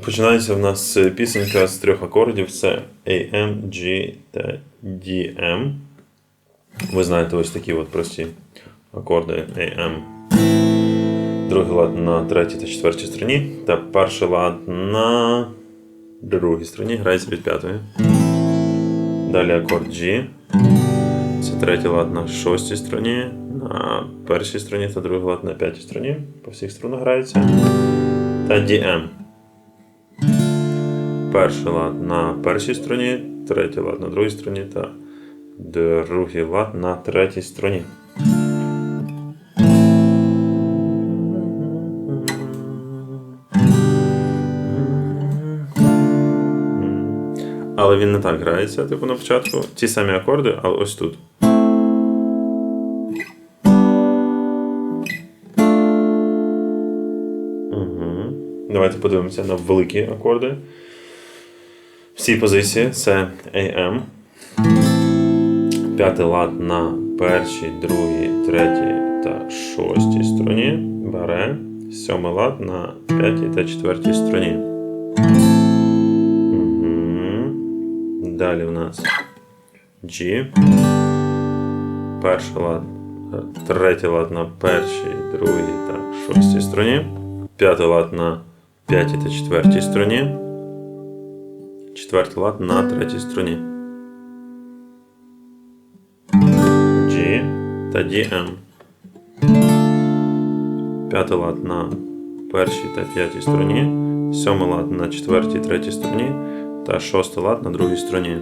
Починається в нас е, пісенька з трьох акордів: це AM, G та DM. Ви знаєте ось такі от прості акорди AM. Другий лад на третій та четвертій стороні. Та перший лад на другій стороні грається від п'ятої. Далі акорд G. Це третій лад на шостій стороні, на першій стороні та другий лад на п'ятій стороні. По всіх струнах грається. Та DM. Перший лад на першій стороні, третій лад на другій стороні та другий лад на третій стороні. Але він не так грається, типу на початку. Ті самі акорди, але ось тут. Давайте подивимося на великі акорди. Всі позиції це AM. П'ятий лад на першій, другій, третій та шостій стороні. Бере. Сьомий лад на п'ятій та четвертій стороні. Мгм. Далі в нас G. Перший лад, третій лад на першій, другій та шостій стороні. П'ятий лад на п'ятій та четвертій стороні. Четвертий лад на третій стороні. G та DM. П'ятий лад на першій та п'ятій стороні. Сьомий лад на четвертій третій стороні. Та шостий лад на другій стороні.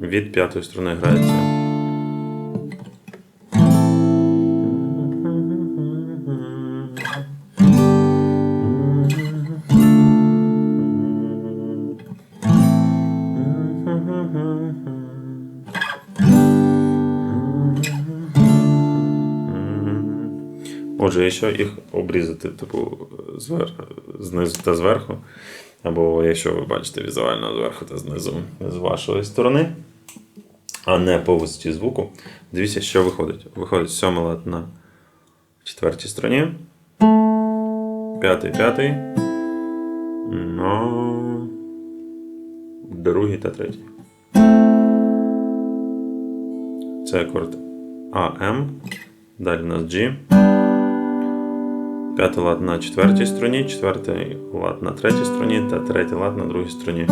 Від п'ятої сторони грається. Типу, звер... знизу та зверху, або якщо ви бачите візуально зверху та знизу з вашої сторони, а не по висоті звуку, дивіться, що виходить. Виходить сьомий лад на четвертій стороні, п'ятий, п'ятий, на другий та третій. Це акорд АМ. Далі у нас G. П'ятий лад на четвертій стороні, четвертий лад на третій стороні та третій лад на другій стороні.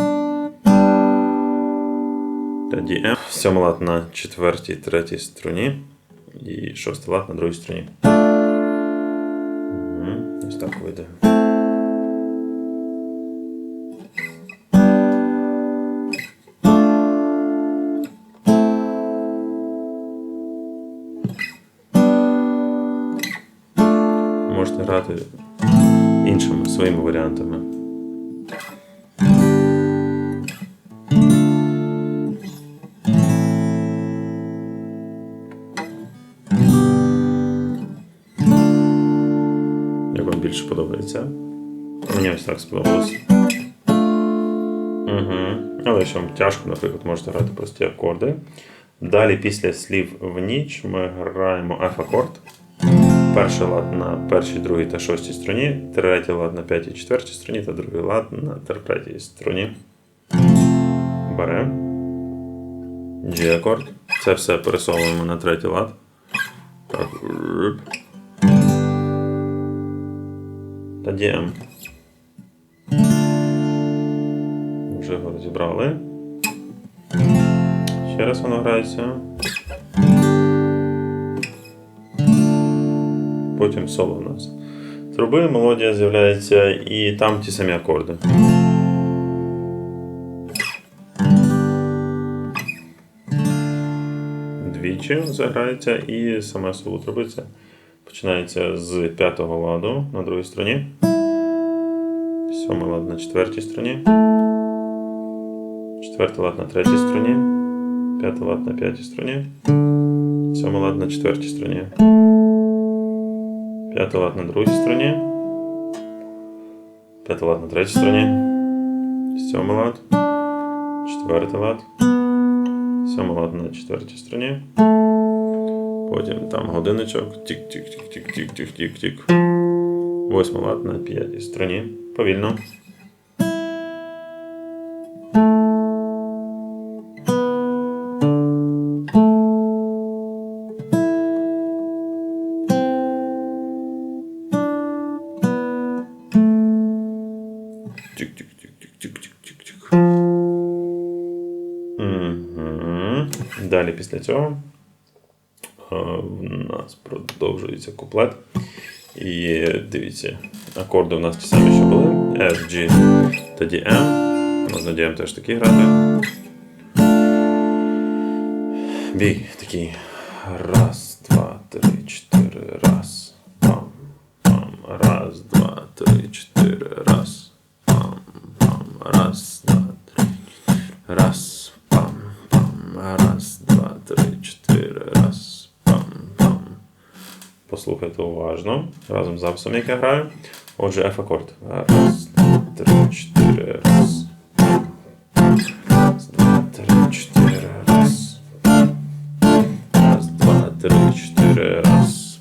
Та DM. Сьомий лад на четвертій, третій стороні. І шостий лад на другій стороні. Мгм, Ось так вийде. більше подобається? Мені ось так сподобалось. Угу. Але якщо вам тяжко, наприклад, можете грати прості акорди. Далі, після слів в ніч, ми граємо F-акорд. Перший лад на першій, другій та шостій стороні, третій лад на п'ятій, четвертій стороні та другий лад на третій стороні. Беремо. G-акорд. Це все пересовуємо на третій лад. Так. Руп. Та DM. Вже його розібрали. Ще раз воно грається. Потім соло у нас. Труби, мелодія з'являється і там ті самі акорди. Двічі заграється і саме соло труби це починається з п'ятого ладу на другій стороні. Сьомий лад на четвертій стороні. Четвертий лад на третій стороні. П'ятий лад на п'ятій стороні. Сьомий лад на четвертій стороні. П'ятий лад на другій стороні. П'ятий лад на третій стороні. Сьомий лад. Четвертий лад. Сьомий лад на четвертій стороні. Потім там годинничок. Тік-тік-тік-тік-тік-тік-тік. Восьма лад на п'ятій струні. Повільно. Тік-тік-тік-тік-тік-тік-тік. Мгм. Далі після цього е, нас продовжується куплет. І дивіться, акорди у нас ті самі, що були. F, G, тоді M. Можна дієм теж такі грати. Бій такий. Раз, два, три, чотири, раз. Пам, пам, раз, два, три, чотири, раз. Пам, пам, раз, два, три, раз. Послухайте уважно. Разом з записом, як я граю. Отже, F акорд. Раз, два, три, чотири, раз. Раз, два, три, чотири, раз. Раз, два, три, чотири, раз.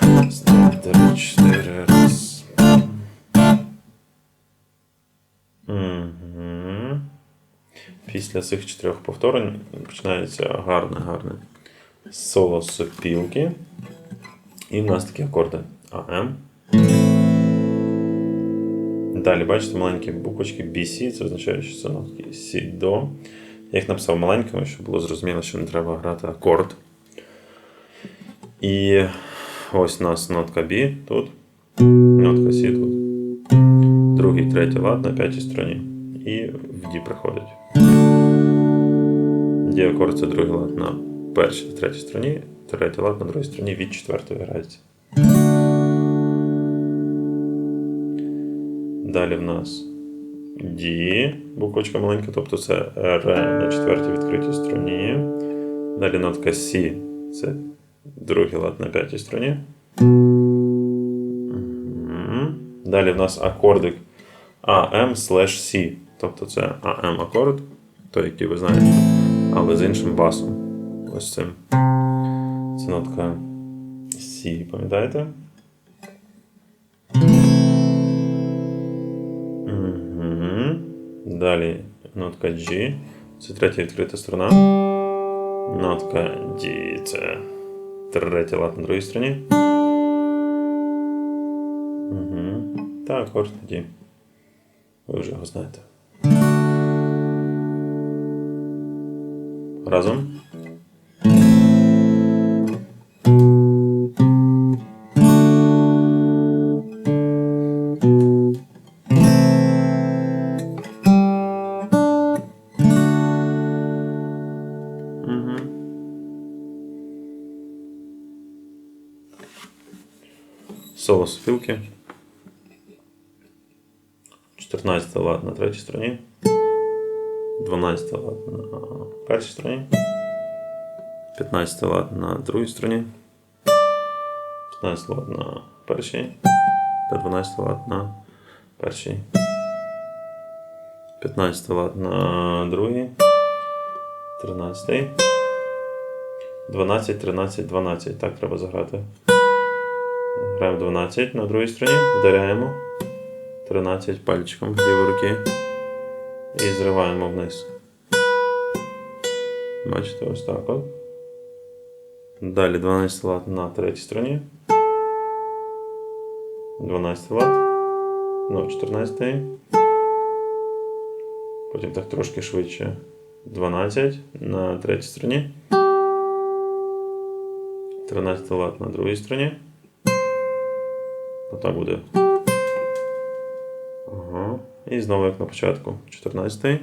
Раз, два, три, чотири, раз. Мгм. Після цих чотирьох повторень починається гарне, гарне соло сопілки. І в нас такі акорди АМ. Далі, бачите, маленькі буквочки BC, це означає, що це нотки C до. Я їх написав маленькими, щоб було зрозуміло, що не треба грати акорд. І ось у нас нотка B тут, нотка C тут. Другий, третій лад на п'ятій стороні. І в D приходить. D акорд це другий лад на першій та третій стороні, третій лад на другій стороні від четвертої грається. Далі в нас D, буквочка маленька, тобто це Р на четвертій відкритій струні. Далі нотка C, це другий лад на п'ятій струні. Далі в нас акордик AM slash C, тобто це AM акорд, той, який ви знаєте, але з іншим басом. Ось цим. Це нотка C, пам'ятаєте? Мгм. Далі нотка G. Це третя відкрита сторона. Нотка D це третя лад на другій стороні. Угу. Та акорд D. Ви вже його знаєте. Разом. Соло 14 лад на третій стороні. 12 лад на першій стороні. 15 лад на другій стороні. 15 лад на першій. Та 12 лад на першій. 15 лад на другій. 13. 12, 13, 12. Так треба заграти. Граємо 12 на другій стороні, вдаряємо 13 пальчиком лівої руки і зриваємо вниз. Бачите, ось так от. Далі 12 лад на третій стороні. 12 лад. Ну, 14. Потім так трошки швидше. 12 на третій стороні. 13 лад на другій стороні. Отак буде. Ага. І знову як на початку. 14.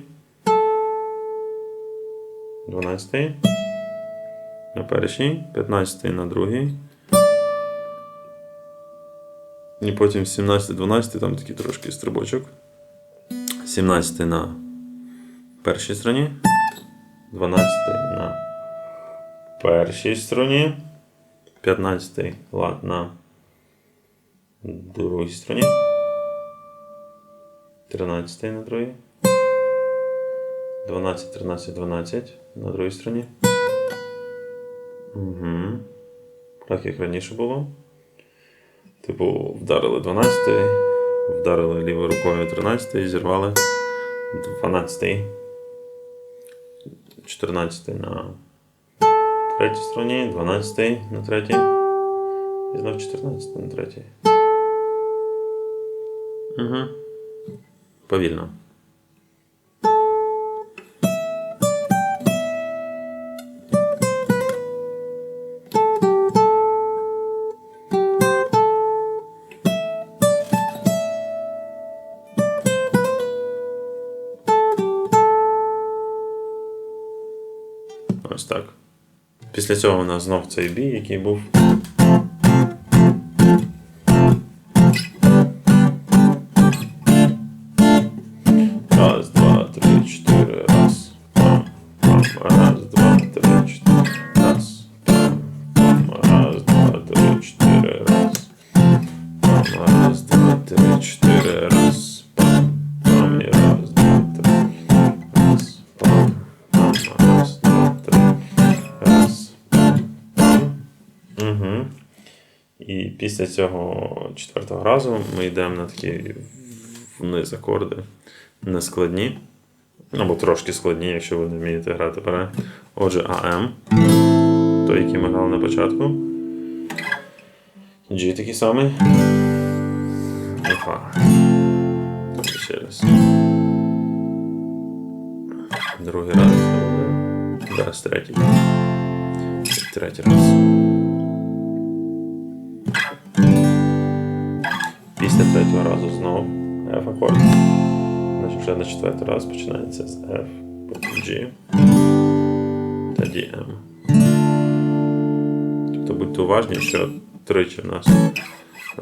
12. На першій. 15 на другій. І потім 17, 12, там такий трошки стрибочок. 17 на першій стороні. 12 на першій стороні. 15 лад на другій стороні. 13 на другій. 12, 13, 12 на другій стороні. Угу. Так як раніше було. Типу, вдарили 12, вдарили лівою рукою 13 і зірвали 12. 14 на третій стороні, 12 на третій. І знов 14 на третій. Угу. Повільно. Ось так. Після цього у нас знов цей бій, який був. Після цього четвертого разу ми йдемо на такі вниз акорди нескладні. Або трошки складні, якщо ви не вмієте грати пере. Отже, АМ. Той, який ми грали на початку. G такий самий. І Фа. Тобто ще раз. Другий раз. Зараз третій. Третій раз. Після третього разу знову F акорд. Значить, вже на четвертий раз починається з F, потім G та DM. Тобто будьте уважні, що тричі в нас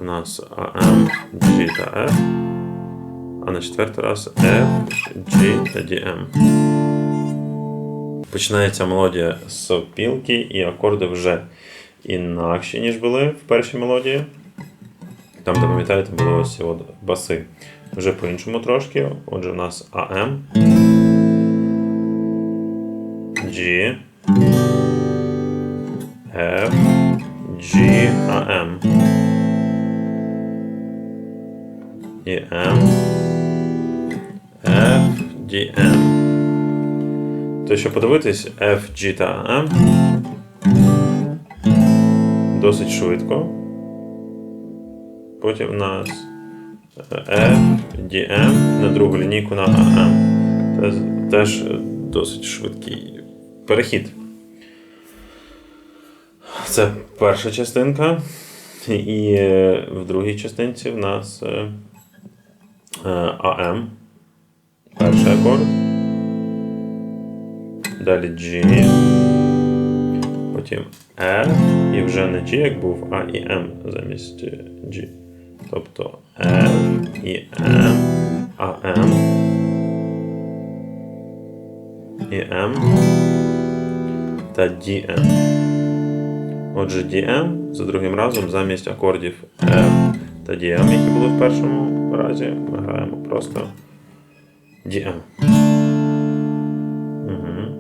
у нас AM, G та F, а на четвертий раз F, G та DM. Починається мелодія з сопілки, і акорди вже інакші, ніж були в першій мелодії. Там, де пам'ятаєте, були ось от баси. Вже по-іншому трошки. Отже, у нас АМ. G. F. G, AM. І M. F, D, M. То, що подивитись, F, G та AM досить швидко. Потім у нас F, DM на другу лінійку на AM. Це теж досить швидкий перехід. Це перша частинка. І е, в другій частинці в нас е, е, AM. Перший акорд. Далі G. Потім F. І вже не G, як був, а і M замість G. Тобто F і M, а M і M та DM. Отже, DM за другим разом замість акордів F та DM, які були в першому разі, ми граємо просто DM. Угу.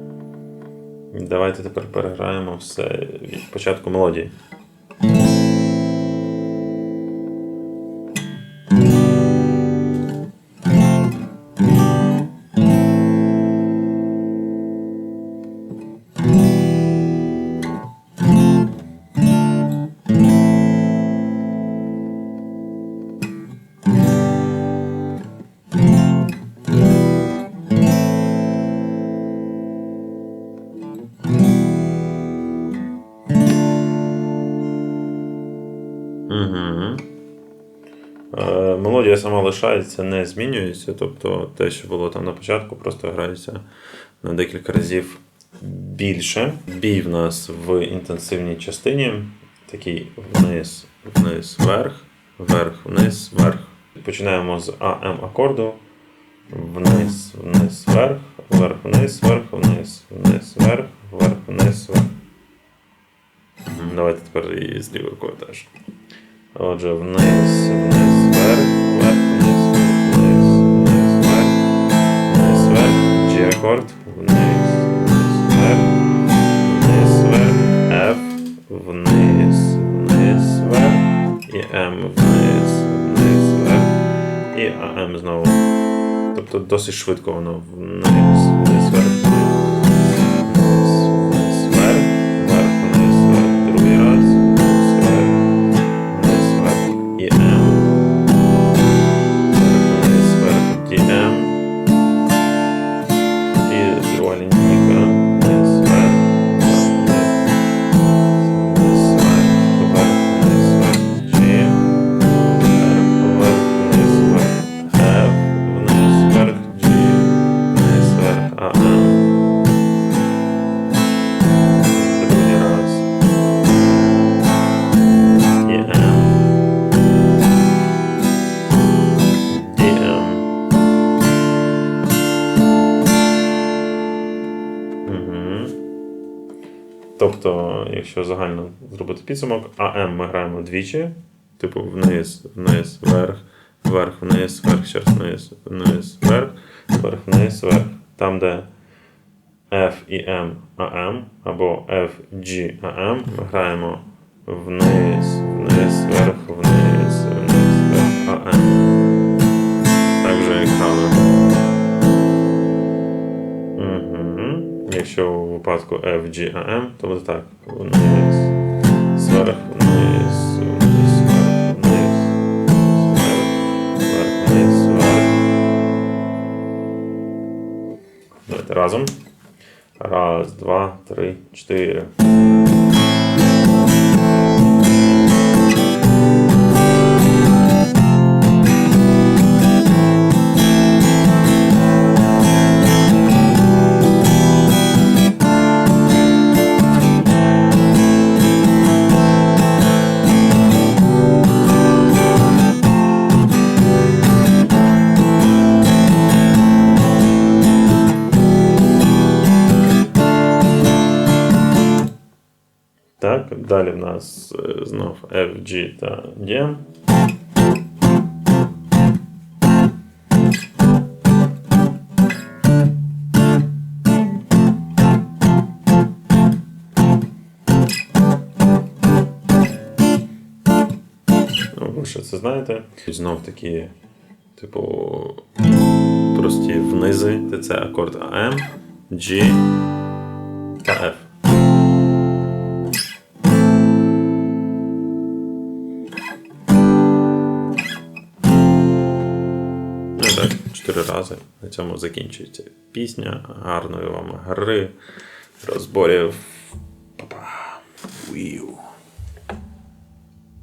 Давайте тепер переграємо все від початку мелодії. Сама лишається, не змінюється. Тобто те, що було там на початку, просто грається на декілька разів більше. Бій в нас в інтенсивній частині. Такий вниз, вниз, вверх, вверх, вниз, вверх. Починаємо з АМ акорду. Вниз, вниз, вверх, вверх, вниз, вверх, вниз, вниз, вверх, вверх, вниз, вверх. Давайте тепер і з рукою теж. Отже, вниз, вниз, вверх, акорд, вниз, вниз, вверх, вниз, вверх, F, вниз, вниз, вверх, і М вниз, вниз, вверх, і АМ знову. Тобто досить швидко воно вниз. Тобто, якщо загально зробити підсумок, АМ ми граємо двічі, типу вниз, вниз, вверх, вверх, вниз, вверх, ще вниз, вниз, вверх, вверх, вниз, вверх. Там, де F і M AM, або F, G, AM, ми граємо вниз, вниз, вверх, вниз, вниз, вверх, AM. Якщо у випадку F, G, AM, то буде так. Вниз, зверх, вниз, вниз, зверх, вниз, зверх, вниз, зверх. Давайте разом. Раз, два, три, чотири. Нас е, знов F, G та D. Ну, це знаєте. Знов такі, типу, прості внизи. Це акорд AM, G та F. чотири рази. На цьому закінчується пісня. Гарної вам гри, розборів. Па-па.